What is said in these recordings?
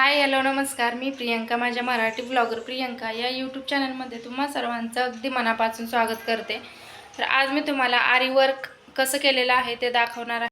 Hi hello नमस्कार. मी प्रियंका माझ्या Marathi blogger Priyanka. या यूट्यूब चॅनलमध्ये तुम्हा सर्वांचं अगदी मनापासून स्वागत करते. तर आज मी तुम्हाला आरी वर्क कसं केलेलं आहे ते दाखवणार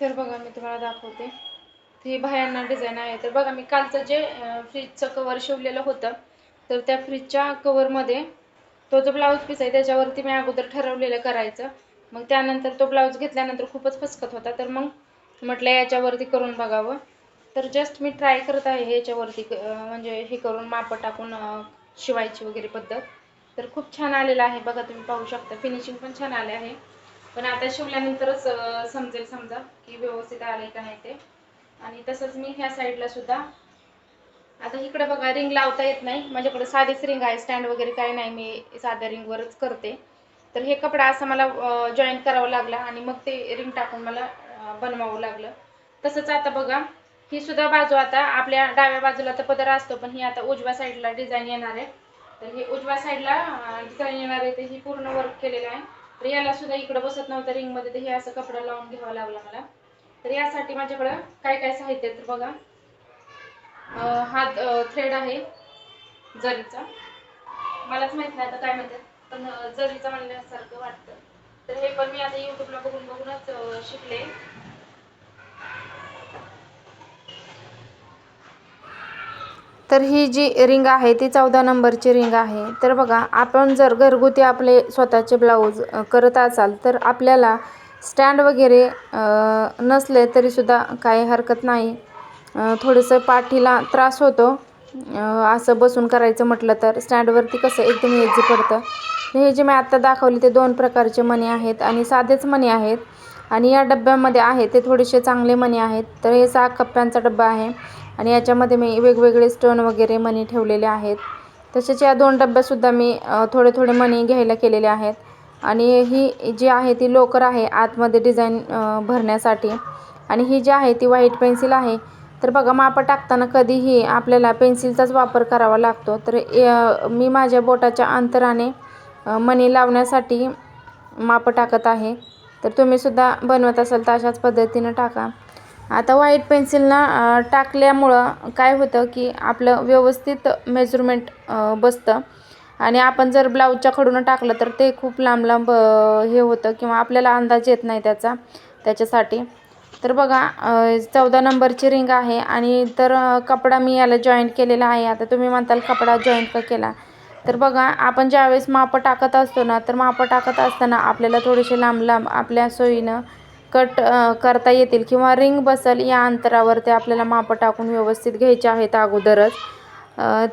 तर बघा मी तुम्हाला दाखवते. ही बाहेरना डिझाईन आहे. तर बघा मी कालचं जे फ्रीजचं कवर शिवलेलं होतं तर त्या फ्रीजच्या कवरमध्ये तो जो ब्लाऊज पीस आहे त्याच्यावरती मी अगोदर ठरवलेलं करायचं. मग त्यानंतर तो ब्लाऊज घेतल्यानंतर खूपच फसकत होता. तर मग म्हटलं याच्यावरती करून बघावं. तर जस्ट मी ट्राय करत आहे याच्यावरती क- म्हणजे हे करून मापं टाकून शिवायची वगैरे पद्धत. तर खूप छान आलेलं आहे. बघा तुम्ही पाहू शकता. फिनिशिंग पण छान आले आहे. पण आता शिवल्यानंतरच समजेल समजा की व्यवस्थित आले का नाही ते. आणि तसंच मी ह्या साईडला सुद्धा. आता इकडे बघा रिंग लावता येत नाही. माझ्याकडे साधीच रिंग आहे. स्टँड वगैरे काही नाही. मी साध्या रिंगवरच करते. तर हे कपडा असं मला जॉईन करावं लागला आणि मग ते रिंग टाकून मला बनवावं लागलं. तसंच आता बघा ही सुद्धा बाजू आता आपल्या डाव्या बाजूला तर पदर असतो पण ही आता उजव्या साईडला डिझाईन येणार आहे. तर हे उजव्या साईडला डिझाईन येणार आहे. ते ही पूर्ण वर्क केलेलं आहे. तर याला सुद्धा इकडे बसत नव्हतं रिंगमध्ये तर हे असं कपडा लावून घ्यावा लागला मला. तर यासाठी माझ्याकडं काय काय साहित्य तर बघा. हा थ्रेड आहे जरीचा. मलाच माहीत नाही आता काय म्हणतात पण जरीचा म्हणण्यासारखं वाटतं. तर हे पण मी आता युट्यूबला बघून बघूनच शिकले. तर ही जी रिंग आहे ती चौदा नंबरची रिंग आहे. तर बघा आपण जर घरगुती आपले स्वतःचे ब्लाऊज करत असाल तर आपल्याला स्टँड वगैरे नसले तरीसुद्धा काही हरकत नाही. थोडंसं पाठीला त्रास होतो. असं बसून करायचं म्हटलं तर स्टँडवरती कसं एकदम इझी पडतं. हे जे मी आत्ता दाखवले ते दोन प्रकारचे मणी आहेत आणि साधेच मणी आहेत. आणि या डब्यामध्ये आहे ते थोडेसे चांगले मणी आहेत. तर हे सहा कप्प्यांचा डब्बा आहे. आणि याच्यामध्ये मी वेगवेगळे स्टोन वगैरे मनी ठेवलेले आहेत. तसेच या दोन डब्यासुद्धा मी थोडे थोडे मणी घ्यायला केलेले आहेत. आणि ही जी आहे ती लोकर आहे आतमध्ये डिझाईन भरण्यासाठी. आणि ही जी आहे ती व्हाईट पेन्सिल आहे. तर बघा मापं टाकताना कधीही आपल्याला पेन्सिलचाच वापर करावा लागतो. तर मी माझ्या बोटाच्या अंतराने मणी लावण्यासाठी मापं टाकत आहे. तर तुम्हीसुद्धा बनवत असाल तर अशाच पद्धतीनं टाका. आता व्हाईट पेन्सिलनं टाकल्यामुळं काय होतं की आपलं व्यवस्थित मेजरमेंट बसतं. आणि आपण जर ब्लाऊजच्याकडून टाकलं तर ते खूप लांब लांब हे होतं किंवा आपल्याला अंदाज येत नाही त्याचा त्याच्यासाठी. तर बघा चौदा नंबरची रिंग आहे आणि तर कपडा मी याला जॉईंट केलेला आहे. आता तुम्ही म्हणताल कपडा जॉईंट का केला? तर बघा आपण ज्यावेळेस मापं टाकत असतो ना तर मापं टाकत असताना आपल्याला थोडेसे लांब लांब आपल्या सोयीनं कट करता येतील किंवा रिंग बसल या अंतरावर ते आपल्याला मापं टाकून व्यवस्थित घ्यायचे आहेत अगोदरच.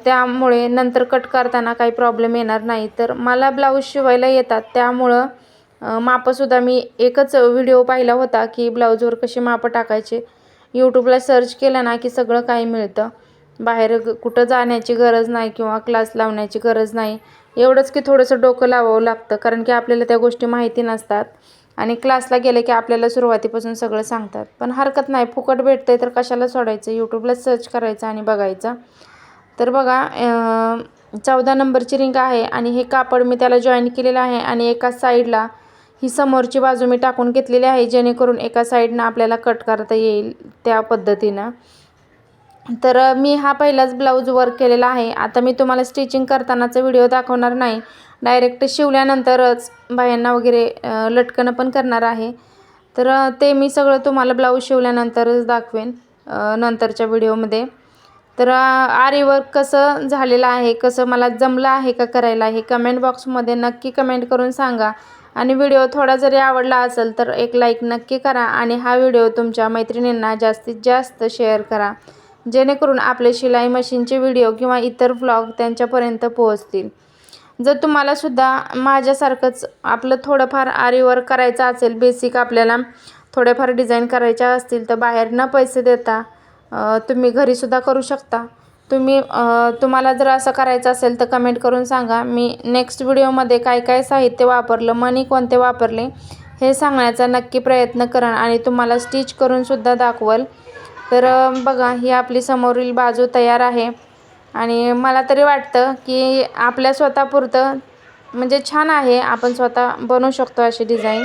त्यामुळे नंतर कट करताना काही प्रॉब्लेम येणार नाही. तर मला ब्लाऊज शिवायला येतात. त्यामुळं मापंसुद्धा मी एकच व्हिडिओ पाहिला होता की ब्लाऊजवर कशी मापं टाकायचे. यूट्यूबला सर्च केलं ना की सगळं काही मिळतं. बाहेर कुठं जाण्याची गरज नाही किंवा क्लास लावण्याची गरज नाही. एवढंच की थोडंसं डोकं लावावं लागतं. कारण की आपल्याला त्या गोष्टी माहिती नसतात. आणि क्लासला गेले की आपल्याला सुरुवातीपासून सगळं सांगतात. पण हरकत नाही फुकट भेटतं आहे तर कशाला सोडायचं? यूट्यूबला सर्च करायचं आणि बघायचं. तर बघा चौदा नंबरची रिंग आहे आणि हे कापड मी त्याला जॉईन केलेलं आहे आणि एका साईडला ही समोरची बाजू मी टाकून घेतलेली आहे जेणेकरून एका साईडनं आपल्याला कट करता येईल त्या पद्धतीनं. तर मी हा पहिलाच ब्लाऊज वर्क केलेला आहे. आता मी तुम्हाला स्टिचिंग करतानाचा व्हिडिओ दाखवणार नाही. डायरेक्ट शिवल्यानंतरच बायांना वगैरे लटकणं पण करणार आहे. तर ते मी सगळं तुम्हाला ब्लाऊज शिवल्यानंतरच दाखवेन नंतरच्या व्हिडिओमध्ये तर आरी वर्क कसं झालेलं आहे कसं मला जमलं आहे का करायला हे कमेंट बॉक्समध्ये नक्की कमेंट करून सांगा. आणि व्हिडिओ थोडा जरी आवडला असेल तर एक लाईक नक्की करा आणि हा व्हिडिओ तुमच्या मैत्रिणींना जास्तीत जास्त शेअर करा. जेणेकरून आपले शिलाई मशीनचे व्हिडिओ किंवा इतर व्लॉग त्यांच्यापर्यंत पोहोचतील. जर तुम्हाला सुद्धा माझ्यासारखंच आपलं थोडंफार आरीवर करायचं असेल बेसिक आपल्याला थोड्याफार डिझाईन करायच्या असतील तर बाहेर न पैसे देता तुम्ही घरीसुद्धा करू शकता. तुम्ही तुम्हाला जर असं करायचं असेल तर कमेंट करून सांगा. मी नेक्स्ट व्हिडिओमध्ये काय काय साहित्य वापरलं मनी कोणते वापरले हे सांगण्याचा नक्की प्रयत्न करेन आणि तुम्हाला स्टिच करूनसुद्धा दाखवल. तर बघा ही आपली समोरील बाजू तयार आहे. आणि मला तरी वाटतं की आपल्या स्वतःपुरतं म्हणजे छान आहे. आपण स्वतः बनवू शकतो अशी डिझाईन.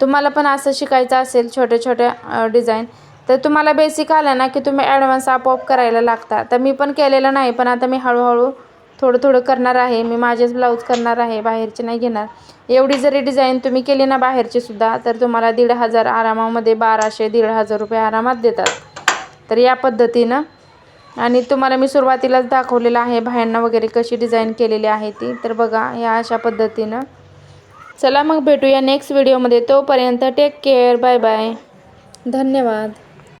तुम्हाला पण असं शिकायचं असेल छोट्या छोट्या डिझाईन. तर तुम्हाला बेसिक आलं ना की तुम्ही ॲडव्हान्स आपोआप करायला लागता. तर मी पण केलेलं नाही पण आता मी हळूहळू थोडं थोडं करणार आहे. मी माझेच ब्लाऊज करणार आहे बाहेरचे नाही घेणार. एवढी जरी डिझाईन तुम्ही केली ना बाहेरची सुद्धा तर तुम्हाला दीड हजार आरामामध्ये बाराशे दीड हजार रुपये आरामात देतात. तर या पद्धतीनं. आणि तुम्हाला मी सुरुवातीलाच दाखवलेलं आहे बाहेरनं वगैरे कशी डिझाईन केलेली आहे ती. तर बघा या अशा पद्धतीनं. चला मग भेटूया नेक्स्ट व्हिडिओमध्ये तोपर्यंत टेक केअर बाय बाय धन्यवाद.